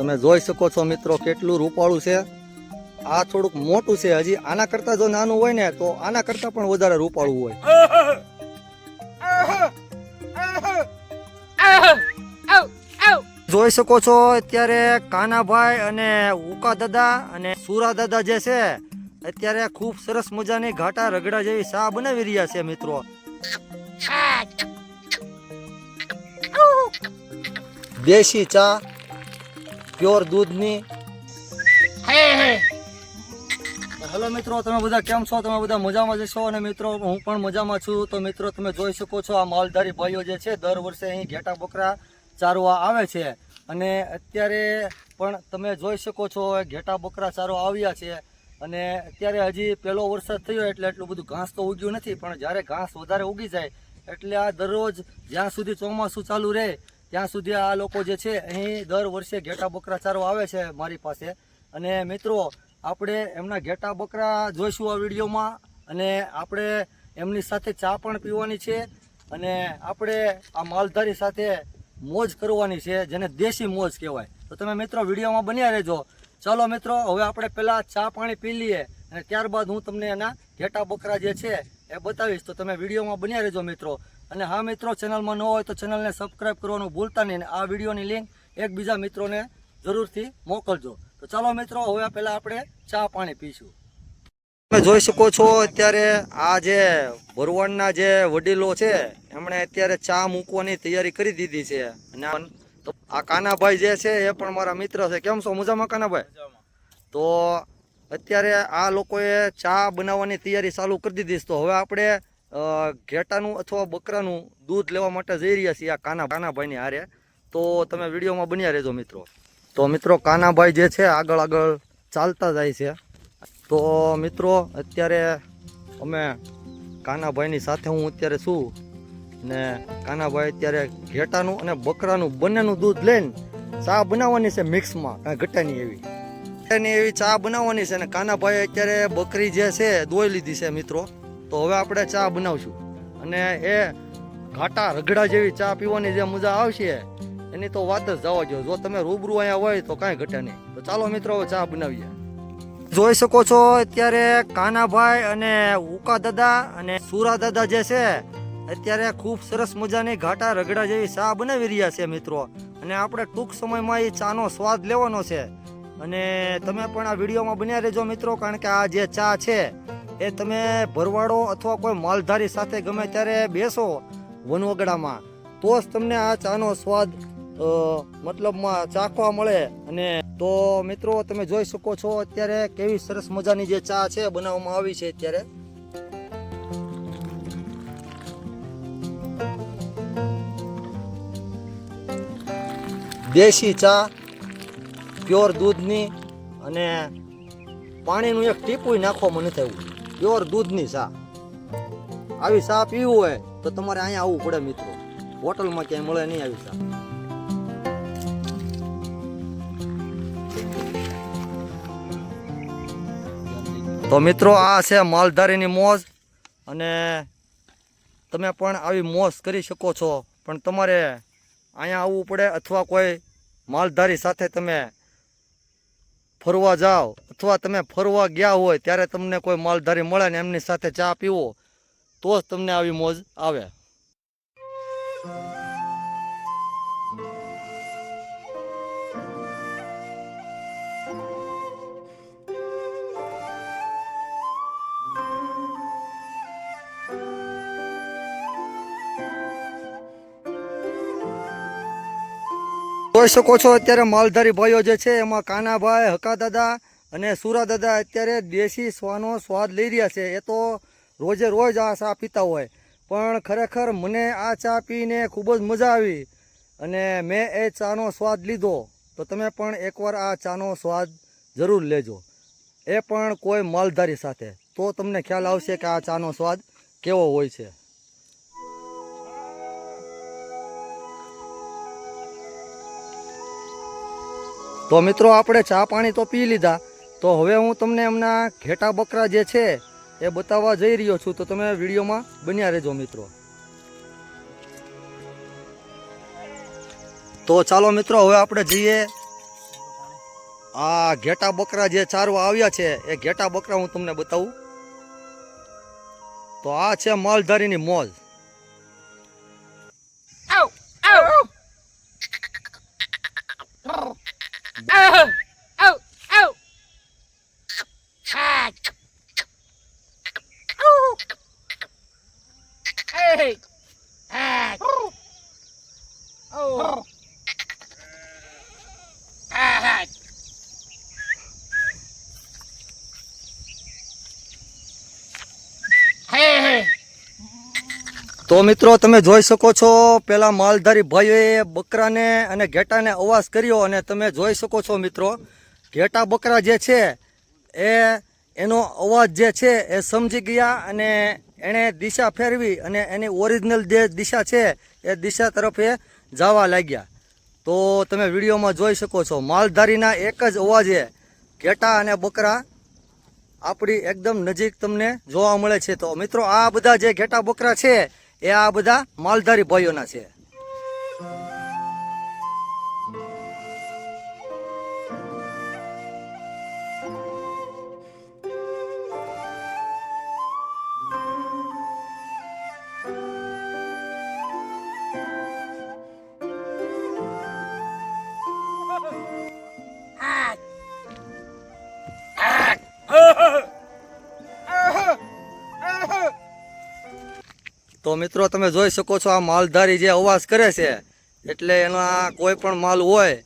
તમે જોઈ શકો છો મિત્રો કેટલું રૂપાળું છે. આ થોડુંક મોટું છે. હજી આના કરતા જો નાનું હોય ને તો આના કરતા પણ વધારે રૂપાળું હોય. જોઈ શકો છો અત્યારે કાનાભાઈ અને ઉકા દાદા અને સુરા દાદા જે છે અત્યારે ખૂબ સરસ મજાની ઘાટા રગડા જેવી ચા બનાવી રહ્યા છે મિત્રો. દેશી ચા પ્યોર દૂધની. હેલો મિત્રો તમે બધા કેમ છો? તમે બધા મજામાં જ છો? અને મિત્રો હું પણ મજામાં છું. તો મિત્રો તમે જોઈ શકો છો આ માલધારી ભાઈઓ જે છે દર વર્ષે અહીં ઘેટા બકરા ચારવા આવે છે. અને અત્યારે પણ તમે જોઈ શકો છો ઘેટા બકરા ચારવા આવ્યા છે. અને અત્યારે હજી પહેલો વરસાદ થયો એટલે એટલું બધું ઘાસ તો ઉગ્યું નથી પણ જ્યારે ઘાસ વધારે ઉગી જાય એટલે આ દરરોજ જ્યાં સુધી ચોમાસું ચાલુ રહે ત્યાં સુધી આ લોકો જે છે, અહીં દર વર્ષે ઘેટા બકરા ચારવા આવે છે મારી પાસે. અને મિત્રો, આપણે એમના ઘેટા બકરા જોઈશું આ વિડીયોમાં. અને આપણે એમની સાથે ચા પણ પીવાની છે. અને આપણે આ માલધારી સાથે મોજ કરવાની છે, જેને દેશી મોજ કહેવાય. તો તમે મિત્રો વિડીયોમાં બન્યા રહેજો. ચાલો મિત્રો, હવે આપણે પહેલાં ચા પાણી પી લઈએ. અને ત્યારબાદ હું તમને એના ઘેટા બકરા જે છે, એ બતાવીશ. તો તમે વિડીયોમાં બન્યા રહેજો મિત્રો. અને હા મિત્રો ચેનલમાં ન હોય તો ચેનલને સબસ્ક્રાઈબ કરવાનું ભૂલતા નહીં આ વિડીયોની લિંક એકબીજા મિત્રોને જરૂરથી મોકલજો. તો ચાલો મિત્રો હવે પહેલાં આપણે ચા પાણી પીશું. તમે જોઈ શકો છો અત્યારે આ જે ભરવાડના જે વડીલો છે એમણે અત્યારે ચા મૂકવાની તૈયારી કરી દીધી છે. અને આ- તો આ કાનાભાઈ જે છે એ પણ મારા મિત્ર છે. કેમ છો? મજામાં કાનાભાઈ? તો અત્યારે આ લોકોએ ચા બનાવવાની તૈયારી ચાલુ કરી દીધી છે. તો હવે આપણે ઘેટાનું અથવા બકરાનું દૂધ લેવા માટે જઈ રહ્યા છીએ આ કાના, કાનાભાઈની હારે. તો તમે વિડીયોમાં બન્યા રહેજો મિત્રો. તો મિત્રો, કાનાભાઈ જે છે, આગળ આગળ ચાલતા જાય છે. તો મિત્રો, અત્યારે અમે કાનાભાઈની સાથે હું અત્યારે છું ને કાનાભાઈ અત્યારે ઘેટાનું અને બકરાનું બંનેનું દૂધ લઈને ચા બનાવવાની છે મિક્સમાં. કાંઈ ઘટાની એવી. ઘટાની એવી ચા બનાવવાની છે ને કાનાભાઈ અત્યારે બકરી જે છે દોઈ લીધી છે મિત્રો. તો હવે આપણે ચા બનાવશું. અને એ ઘાટા રગડા જેવી ચા પીવાની જે મજા આવશે, એની તો વાત જ જવા જો જો તમે રૂબરૂ અહીંયા હોય તો કાંઈ ઘટે નહીં. તો ચાલો મિત્રો ચા બનાવીએ. જોઈ શકો છો, અત્યારે કાનાભાઈ અને ઉકા દાદા અને સુરા દાદા જે છે, અત્યારે ખૂબ સરસ મજાની ઘાટા રગડા જેવી ચા બનાવી રહ્યા છે મિત્રો. અને આપણે ટૂંક સમયમાં એ ચાનો સ્વાદ લેવાનો છે. અને તમે પણ આ વિડીયોમાં બન્યા રહેજો મિત્રો, કારણ કે આ જે ચા છે એ તમે ભરવાડો અથવા કોઈ માલધારી સાથે ગમે ત્યારે બેસો વનવગડામાં, તો જ તમને આ ચાનો સ્વાદ મતલબમાં ચાખવા મળે. અને તો મિત્રો, તમે જોઈ શકો છો અત્યારે કેવી સરસ મજાની જે ચા છે બનાવવામાં આવી છે અત્યારે. દેશી ચા, પ્યોર દૂધની અને પાણીનું એક ટીપું નાખવામાં નથી આવ્યું પ્યોર દૂધની ચા. આવી ચા પીવું હોય તો તમારે અહીંયા આવવું પડે મિત્રો. હોટલમાં ક્યાંય મળે નહીં આવી ચા. તો મિત્રો આ છે માલધારીની મોજ અને તમે પણ આવી મોજ કરી શકો છો. પણ તમારે અહીંયા આવવું પડે અથવા કોઈ માલધારી સાથે તમે ફરવા જાઓ અથવા તમે ફરવા ગયા હોય ત્યારે તમને કોઈ માલધારી મળે ને એમની સાથે ચા પીવો, તો જ તમને આવી મોજ આવે. જોઈ શકો છો અત્યારે માલધારી ભાઈઓ જે છે એમાં કાનાભાઈ હકા દાદા અને સુરા દાદા અત્યારે દેશી સ્વાનો સ્વાદ લઈ રહ્યા છે. એ તો રોજે રોજ આ ચા પીતા હોય. પણ ખરેખર મને આ ચા પીને ખૂબ જ મજા આવી અને મેં એ ચાનો સ્વાદ લીધો. તો તમે પણ એકવાર આ ચાનો સ્વાદ જરૂર લેજો. એ પણ કોઈ માલધારી સાથે. તો તમને ખ્યાલ આવશે કે આ ચાનો સ્વાદ કેવો હોય છે. તો મિત્રો આપણે ચા પાણી તો પી લીધા. તો હવે હું તમને એમના ઘેટા બકરા જે છે એ બતાવવા જઈ રહ્યો છું. તો તમે વિડીયોમાં બન્યા રહેજો મિત્રો. તો ચાલો મિત્રો હવે આપણે જઈએ. આ ઘેટા બકરા જે ચારવા આવ્યા છે, એ ઘેટા બકરા હું તમને બતાવું. તો આ છે માલધારીની મોજ. તો મિત્રો, તમે જોઈ શકો છો, પેલા માલધારી ભાઈઓએ બકરાને અને ઘેટાને અવાજ કર્યો અને તમે જોઈ શકો છો મિત્રો, ઘેટા બકરા જે છે, એ એનો અવાજ જે છે, એ સમજી ગયા અને એણે દિશા ફેરવી અને એની ઓરિજિનલ જે દિશા છે, એ દિશા તરફે જવા લાગ્યા. તો તમે વિડીયોમાં જોઈ શકો છો, માલધારીના એક જ અવાજે ઘેટા અને બકરા આપણી એકદમ નજીક તમને જોવા મળે છે. તો મિત્રો, આ બધા જે ઘેટા બકરા છે એ આ બધા માલધારી ભાઈઓના છે. તો મિત્રો, તમે જોઈ શકો છો આ માલધારી જે અવાજ કરે છે, એટલે એના કોઈ પણ માલ હોય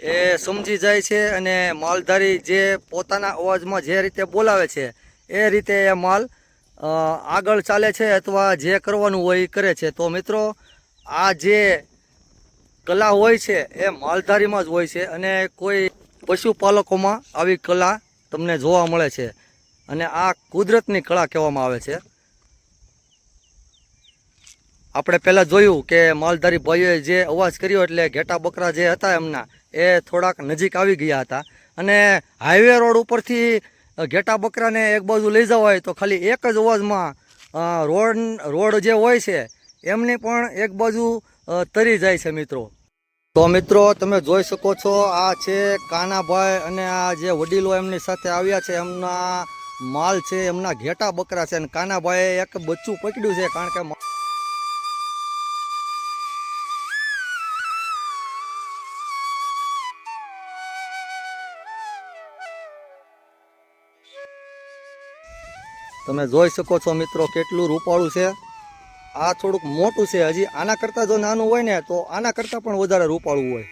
એ સમજી જાય છે અને માલધારી જે પોતાના અવાજમાં જે રીતે બોલાવે છે, એ રીતે એ માલ આગળ ચાલે છે અથવા જે કરવાનું હોય એ કરે છે. તો મિત્રો, આ જે કલા હોય છે એ માલધારીમાં જ હોય છે અને કોઈ પશુપાલકોમાં આવી કલા તમને જોવા મળે છે અને આ કુદરતની કળા કહેવામાં આવે છે. આપણે પહેલાં જોયું કે માલધારી ભાઈઓએ જે અવાજ કર્યો એટલે ઘેટા બકરા જે હતા એમના, એ થોડાક નજીક આવી ગયા હતા. અને હાઈવે રોડ ઉપરથી ઘેટા બકરાને એક બાજુ લઈ જવા હોય તો ખાલી એક જ અવાજમાં રોડ રોડ જે હોય છે, એમની પણ એક બાજુ તરી જાય છે મિત્રો. તો મિત્રો, તમે જોઈ શકો છો આ છે કાનાભાઈ અને આ જે વડીલો એમની સાથે આવ્યા છે, એમના માલ છે, એમના ઘેટા બકરા છે અને કાનાભાઈએ એક બચ્ચું પકડ્યું છે કારણ કે તમે જોઈ શકો છો મિત્રો કેટલું રૂપાળું છે. આ થોડુંક મોટું છે. હજી આના કરતાં જો નાનું હોય ને, તો આના કરતાં પણ વધારે રૂપાળું હોય.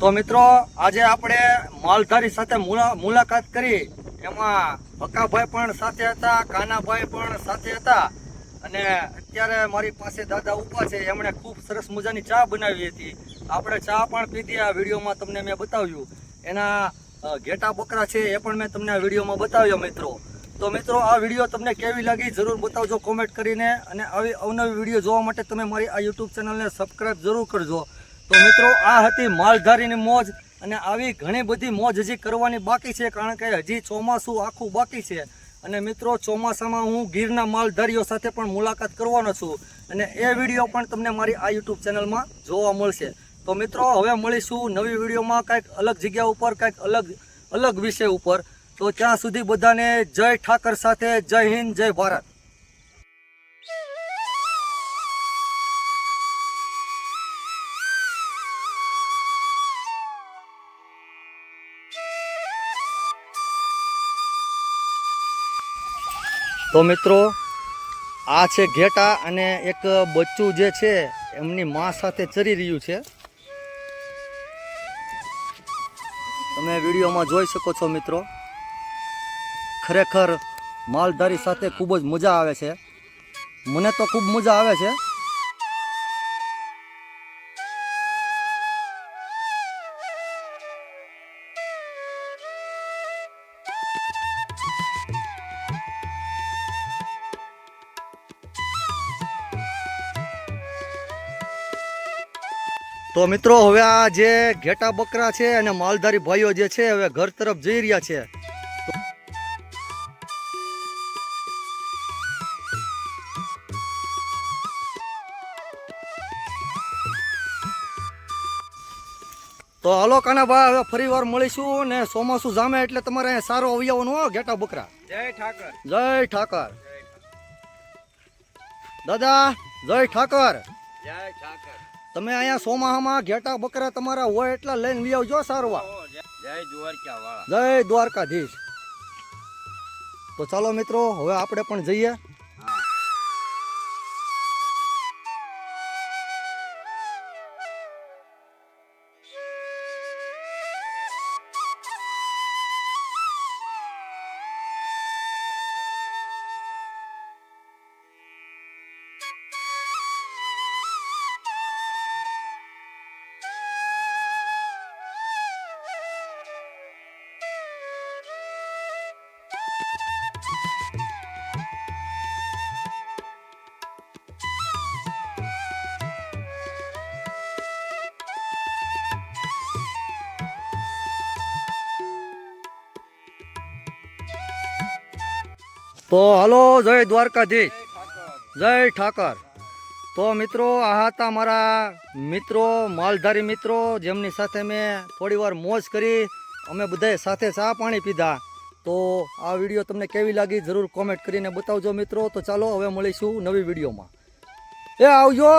તો મિત્રો, આજે આપણે માલધારી સાથે મુલા- મુલાકાત કરી. એમાં ભકાભાઈ પણ સાથે હતા, કાનાભાઈ પણ સાથે હતા. અને અત્યારે મારી પાસે દાદા ઊભા છે. એમણે ખૂબ સરસ મજાની ચા બનાવી હતી. આપણે ચા પણ પીધી. આ વિડીયોમાં તમને મેં બતાવ્યું. એના ઘેટા બકરા છે એ પણ મેં તમને આ વિડીયોમાં બતાવ્યો મિત્રો. તો મિત્રો, આ વીડિયો તમને કેવી લાગી જરૂર બતાવજો કોમેન્ટ કરીને અને આવી અવનવી વીડિયો જોવા માટે તમે મારી આ યુટ્યુબ ચેનલને સબસ્ક્રાઈબ જરૂર કરજો. તો મિત્રો, આ હતી માલધારીની મોજ અને આવી ઘણી બધી મોજ હજી કરવાની બાકી છે કારણ કે હજી ચોમાસું આખું બાકી છે. અને મિત્રો, ચોમાસામાં હું ગીરના માલધારીઓ સાથે પણ મુલાકાત કરવાનો છું અને એ વીડિયો પણ તમને મારી આ યુટ્યુબ ચેનલમાં જોવા મળશે. તો મિત્રો, હવે મળીશું નવી વિડીયોમાં કંઈક અલગ જગ્યા ઉપર, કંઈક અલગ અલગ વિષય ઉપર. તો ત્યાં સુધી બધાને જય ઠાકર સાથે જય હિન્દ, જય ભારત. તો મિત્રો, આ છે ઘેટા અને એક બચ્ચું જે છે, એમની મા સાથે ચરી રહ્યું છે. તમે વિડીયોમાં જોઈ શકો છો મિત્રો. ખરેખર માલધારી સાથે ખૂબ જ મજા આવે છે. મને તો ખૂબ મજા આવે છે. તો મિત્રો હવે આ જે ઘેટા બકરા છે અને માલધારી ભાઈઓ જે છે હવે ઘર તરફ જઈ રહ્યા છે. તો હાલો કાનાભાઈ હવે ફરી વાર મળીશું ને ચોમાસું જામે એટલે તમારે અહીંયા સારો અવયવનો ઘેટા બકરા. જય ઠાકર. જય ઠાકર. દાદા જય ઠાકર. જય ઠાકર. તમે અહીંયા સોમાહામાં ઘેટા બકરા તમારા હોય એટલા લઈને લઈ આવજો સારવા જય દ્વારકા જય દ્વારકાધીશ. તો ચાલો મિત્રો હવે આપણે પણ જઈએ. તો હલો, જય દ્વારકાધીશ. જય ઠાકર. તો મિત્રો, આ હતા મારા મિત્રો, માલધારી મિત્રો, જેમની સાથે મેં થોડી વાર મોજ કરી. અમે બધાએ સાથે ચા પાણી પીધા. તો આ વીડિયો તમને કેવી લાગી જરૂર કોમેન્ટ કરીને બતાવજો મિત્રો. તો ચાલો, હવે મળીશું નવી વિડીયોમાં. એ આવજો!